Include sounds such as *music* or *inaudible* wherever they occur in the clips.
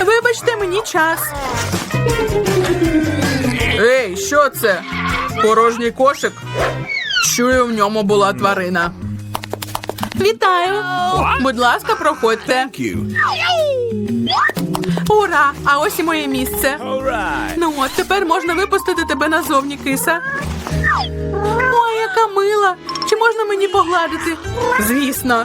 Вибачте мені час. Ей, що це? Порожній кошик? Чую, в ньому була тварина. Вітаю! Будь ласка, проходьте. Ура! А ось і моє місце. Ну от тепер можна випустити тебе назовні, киса. Ой, яка мила! Чи можна мені погладити? Звісно.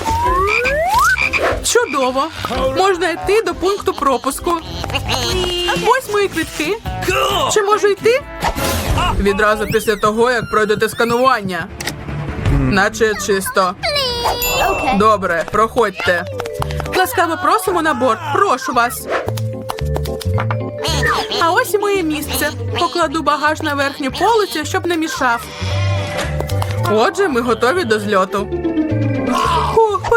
Чудово! Можна йти до пункту пропуску. Ось мої квитки. Чи можу йти? Відразу після того, як пройдете сканування. Наче чисто. Добре, проходьте. Ласкаво просимо на борт. Прошу вас. А ось і моє місце. Покладу багаж на верхню полицю, щоб не мішав. Отже, ми готові до зльоту.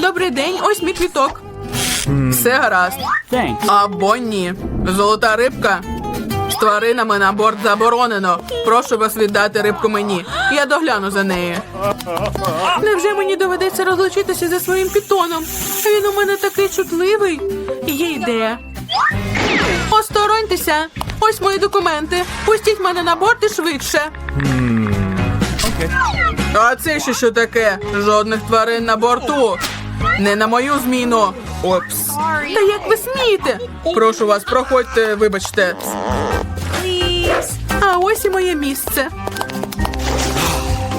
Добрий день, ось мій квіток. Все гаразд. Або ні. Золота рибка. З тваринами на борт заборонено. Прошу вас віддати рибку мені. Я догляну за нею. Невже мені доведеться розлучитися зі своїм пітоном? Він у мене такий чутливий. Є ідея. Остороньтеся. Ось мої документи. Пустіть мене на борт і швидше. А це ще що таке? Жодних тварин на борту. Не на мою зміну. Опс. Та як ви смієте? Прошу вас, проходьте, вибачте. А ось і моє місце.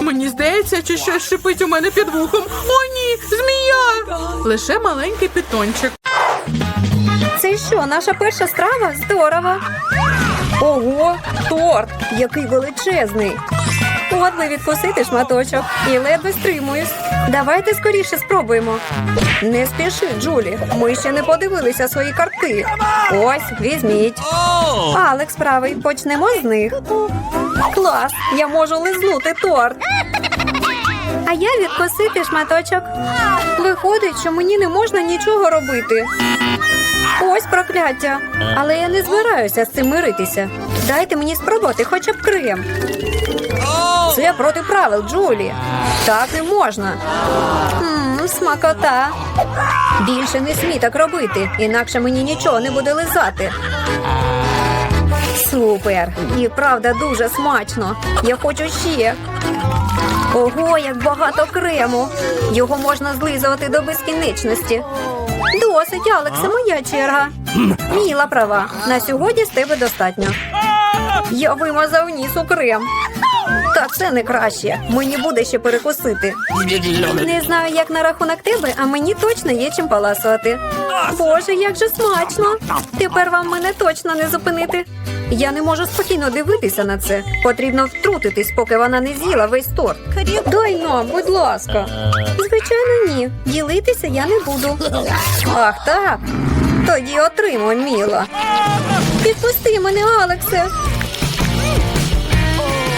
Мені здається, чи щось шипить у мене під вухом. О, ні, змія! Лише маленький питончик. Це що, наша перша страва? Здорово. Ого, торт, який величезний. Би відкусити шматочок і ледве стримуюсь. Давайте скоріше спробуємо. Не спіши, Джулі. Ми ще не подивилися свої картки. Ось, візьміть. Алекс правий, почнемо з них. Клас! Я можу лизнути торт. А я відкусити шматочок. Виходить, що мені не можна нічого робити. Ось прокляття. Але я не збираюся з цим миритися. Дайте мені спробувати хоча б крем. Це проти правил, Джулі. Так не можна. Мм, смакота. Більше не смій так робити, інакше мені нічого не буде лизати. Супер! І правда дуже смачно. Я хочу ще. Ого, як багато крему. Його можна злизувати до безкінечності. Досить, Алексе, моя черга. Міла права. На сьогодні з тебе достатньо. Я вимазав ніс у крем. Та це не краще. Мені буде ще перекусити. Не знаю, як на рахунок тебе, а мені точно є чим паласувати. Боже, як же смачно! Тепер вам мене точно не зупинити. Я не можу спокійно дивитися на це. Потрібно втрутитись, поки вона не з'їла весь торт. Дай нам, будь ласка. Звичайно, ні. Ділитися я не буду. Ах, так. Тоді отримуй, Міла. Підпусти мене, Алексе.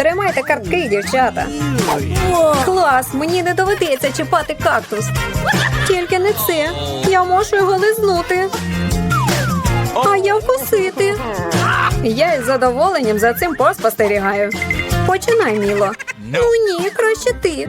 Тримайте картки, дівчата. Клас, мені не доведеться чіпати кактус. Тільки не це. Я можу його лизнути. А я вкусити. Я із задоволенням за цим поспостерігаю. Починай, Міло. Ну ні, краще ти.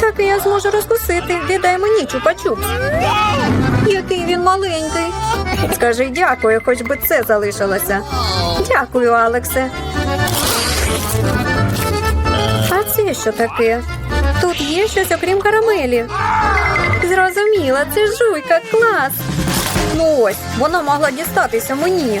Так і я зможу розкусити. Віддай мені чупа-чупс. Який він маленький. Скажи дякую, хоч би це залишилося. Дякую, Алексе. А це що таке? Тут є щось окрім карамелі. Зрозуміла, це жуйка, клас. Ну ось, вона могла дістатися мені.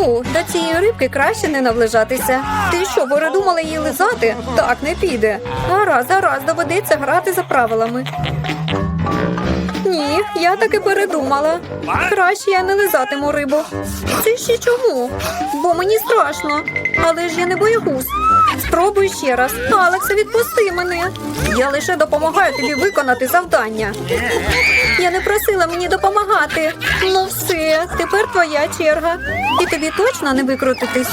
Фу, до цієї рибки краще не наближатися. Ти що, передумала її лизати? Так не піде. Гаразд, гаразд, доведеться грати за правилами. Ні, Я таки передумала. Краще я не лизатиму рибу. Це ще чому? Бо мені страшно. Але ж я не боягуз. Спробуй ще раз. Алексе, відпусти мене. Я лише допомагаю тобі виконати завдання. Я не просила мені допомагати. Ну все, тепер твоя черга. І тобі точно не викрутитись.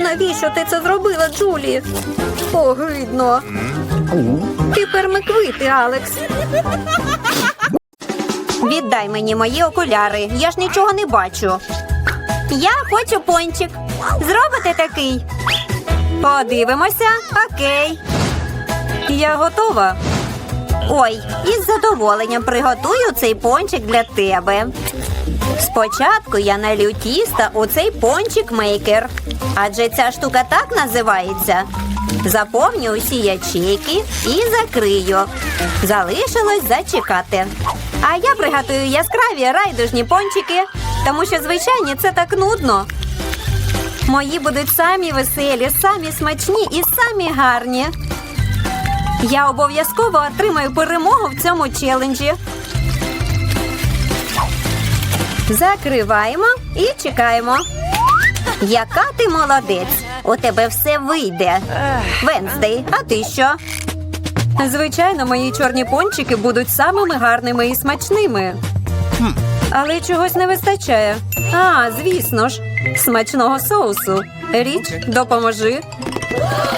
Навіщо ти це зробила, Джулі? Огидно. Тепер ми квити, Алекс. Віддай мені мої окуляри. Я ж нічого не бачу. Я хочу пончик. Зробите такий. Подивимося. Окей. Я готова. Ой, із задоволенням приготую цей пончик для тебе. Спочатку я налью тіста у цей пончик мейкер. Адже ця штука так називається. Заповню усі ячейки і закрию. Залишилось зачекати. А я приготую яскраві райдужні пончики, тому що звичайні це так нудно. Мої будуть самі веселі, самі смачні і самі гарні. Я обов'язково отримаю перемогу в цьому челенджі. Закриваємо і чекаємо. Яка ти молодець! У тебе все вийде. Венздей, а ти що? Звичайно, мої чорні пончики будуть самими гарними і смачними. Але чогось не вистачає. А, звісно ж, смачного соусу. Річ, допоможи.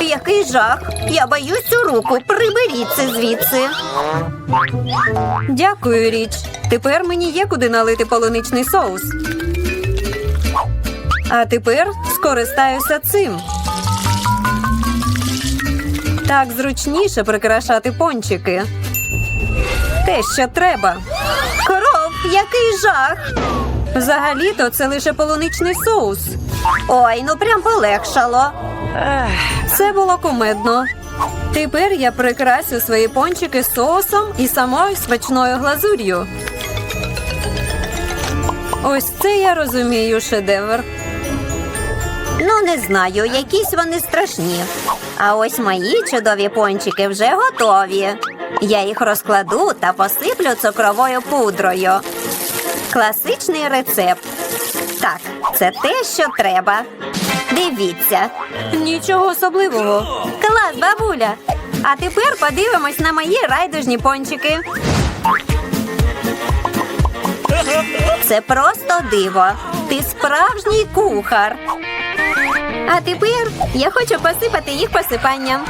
Який жах! Я боюсь цю руку. Приберіть це звідси. Дякую, річ. Тепер мені є куди налити полуничний соус. А тепер скористаюся цим. Так зручніше прикрашати пончики. Те, що треба. Коров, який жах! Взагалі-то це лише полуничний соус. Ой, ну прям полегшало. Це було кумедно. Тепер я прикрасю свої пончики соусом і самою смачною глазур'ю. Ось це я розумію шедевр. Ну, не знаю, якісь вони страшні. А ось мої чудові пончики вже готові. Я їх розкладу та посиплю цукровою пудрою. Класичний рецепт. Так, це те, що треба. Дивіться. Нічого особливого. Клас, бабуля. А тепер подивимось на мої райдужні пончики. Це просто диво. Ти справжній кухар. А тепер я хочу посипати їх посипанням.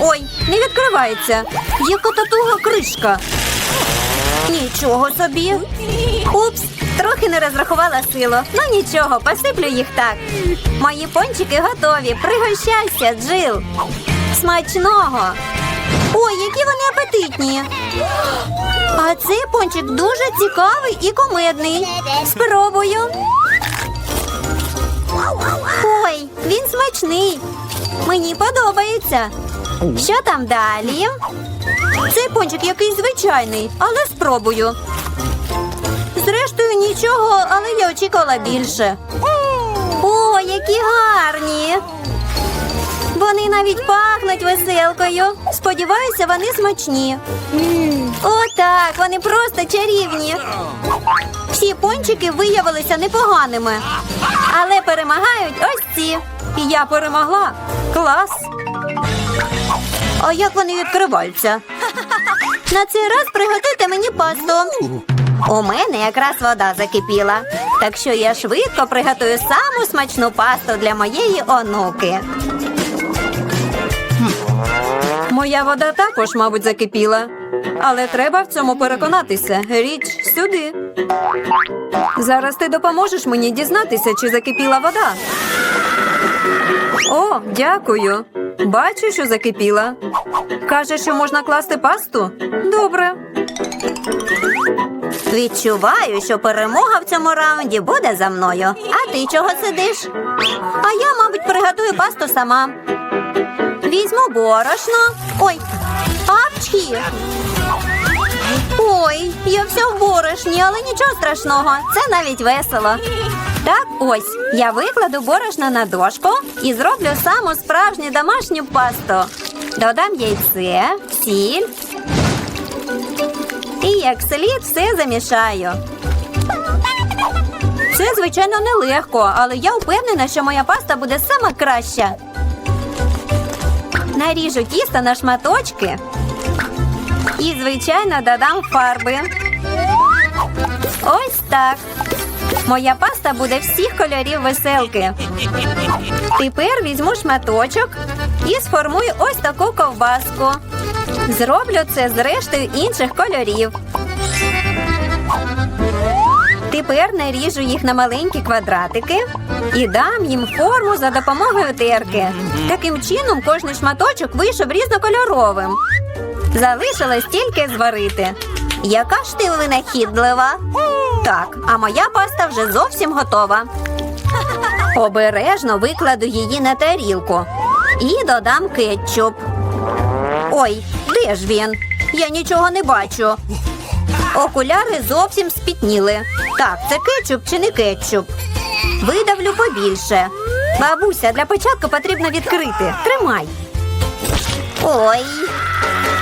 Ой, не відкривається. Яка татуга кришка. Нічого собі. Упс, трохи не розрахувала силу. Ну нічого, посиплю їх так. Мої пончики готові. Пригощайся, Джил. Смачного. Ой, які вони апетитні. А цей пончик дуже цікавий і кумедний. Спробую. Ой, він смачний. Мені подобається. Що там далі? Цей пончик якийсь звичайний, але спробую. Зрештою, нічого, але я очікувала більше. О, які гарні! Вони навіть пахнуть веселкою. Сподіваюся, вони смачні. Отак, вони просто чарівні. Всі пончики виявилися непоганими. Але перемагають ось ці. І я перемогла. Клас. А як вони відкриваються? На цей раз приготуйте мені пасту. У мене якраз вода закипіла. Так що я швидко приготую саму смачну пасту для моєї онуки. Моя вода також, мабуть, закипіла. Але треба в цьому переконатися. Річ сюди. Зараз ти допоможеш мені дізнатися, чи закипіла вода. О, дякую. Бачу, що закипіла. Каже, що можна класти пасту? Добре. Відчуваю, що перемога в цьому раунді буде за мною. А ти чого сидиш? А я, мабуть, приготую пасту сама. Візьму борошно. Ой, апчхі. Ой, я вся в борошні, але нічого страшного. Це навіть весело. Так, ось я викладу борошно на дошку і зроблю саму справжню домашню пасту. Додам яйце, сіль і як слід все замішаю. Це, звичайно, нелегко, але я впевнена, що моя паста буде сама краща. Наріжу тісто на шматочки і, звичайно, додам фарби. Ось так. Моя паста буде всіх кольорів веселки. Тепер візьму шматочок і сформую ось таку ковбаску. Зроблю це з рештою інших кольорів. Тепер наріжу їх на маленькі квадратики і дам їм форму за допомогою терки. Таким чином кожний шматочок вийшов різнокольоровим. Залишилось тільки зварити. Яка ж ти винахідлива? Так, а моя паста вже зовсім готова. Обережно викладу її на тарілку і додам кетчуп. Ой, де ж він? Я нічого не бачу. Окуляри зовсім спітніли. Так, це кетчуп чи не кетчуп? Видавлю побільше. Бабуся, для початку потрібно відкрити. Тримай. Ой.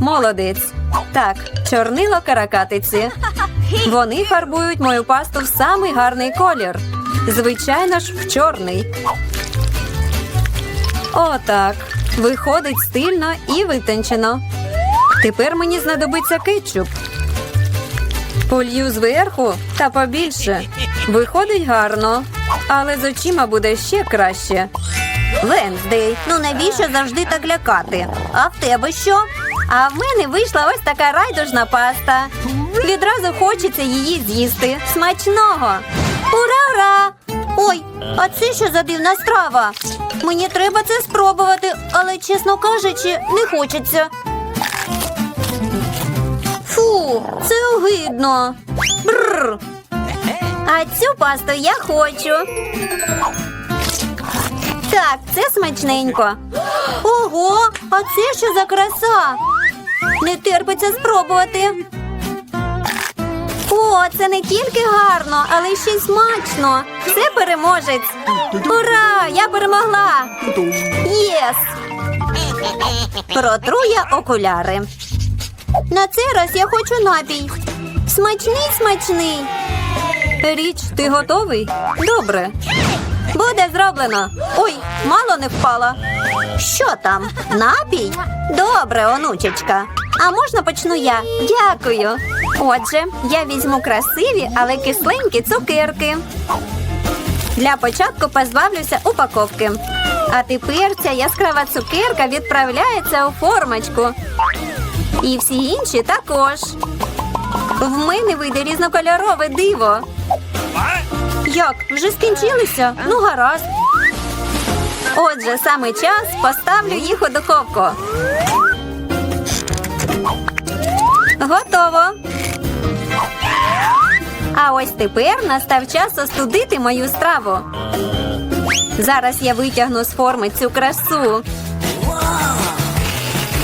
Молодець. Так, чорнило каракатиці. *laughs* Вони фарбують мою пасту в самий гарний колір. Звичайно ж, в чорний. Отак. Виходить стильно і витончено. Тепер мені знадобиться кетчуп. Полью зверху та побільше. Виходить гарно, але з очима буде ще краще. Венздей, ну навіщо завжди так лякати? А в тебе що? А в мене вийшла ось така райдужна паста. Відразу хочеться її з'їсти. Смачного! Ура, ура! Ой, а це що за дивна страва? Мені треба це спробувати, але, чесно кажучи, не хочеться. Фу, це огидно. Бррр. А цю пасту я хочу. Так, це смачненько. Ого, а це що за краса? Не терпиться спробувати. О, це не тільки гарно, але ще й смачно. Це переможець. Ура! Я перемогла! Єс! Протру я окуляри. На цей раз я хочу напій. Смачний, смачний. Річ, ти готовий? Добре. Буде зроблено. Ой, мало не впала. Що там? Напій? Добре, онучечка. А можна почну я? Дякую. Отже, я візьму красиві, але кисленькі цукерки. Для початку позбавлюся упаковки. А тепер ця яскрава цукерка відправляється у формочку. І всі інші також. В мене вийде різнокольорове диво. Як? Вже скінчилися? Ну, гаразд. Отже, саме час поставлю їх у духовку. Готово. А ось тепер настав час остудити мою страву. Зараз я витягну з форми цю красу.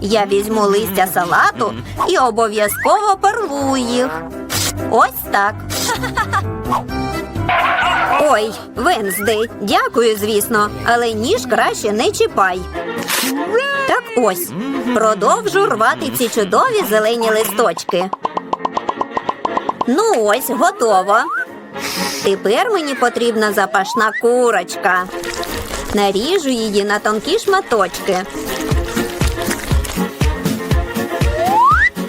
Я візьму листя салату і обов'язково порву їх. Ось так. Ой, Венздей, дякую, звісно, але ніж краще не чіпай. Так ось. Продовжу рвати ці чудові зелені листочки. Ну ось, готово. Тепер мені потрібна запашна курочка. Наріжу її на тонкі шматочки.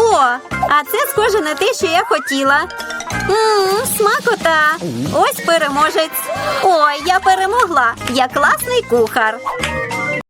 О, а це схоже на те, що я хотіла. Ммм, смакота. Ось переможець. Ой, я перемогла. Я класний кухар.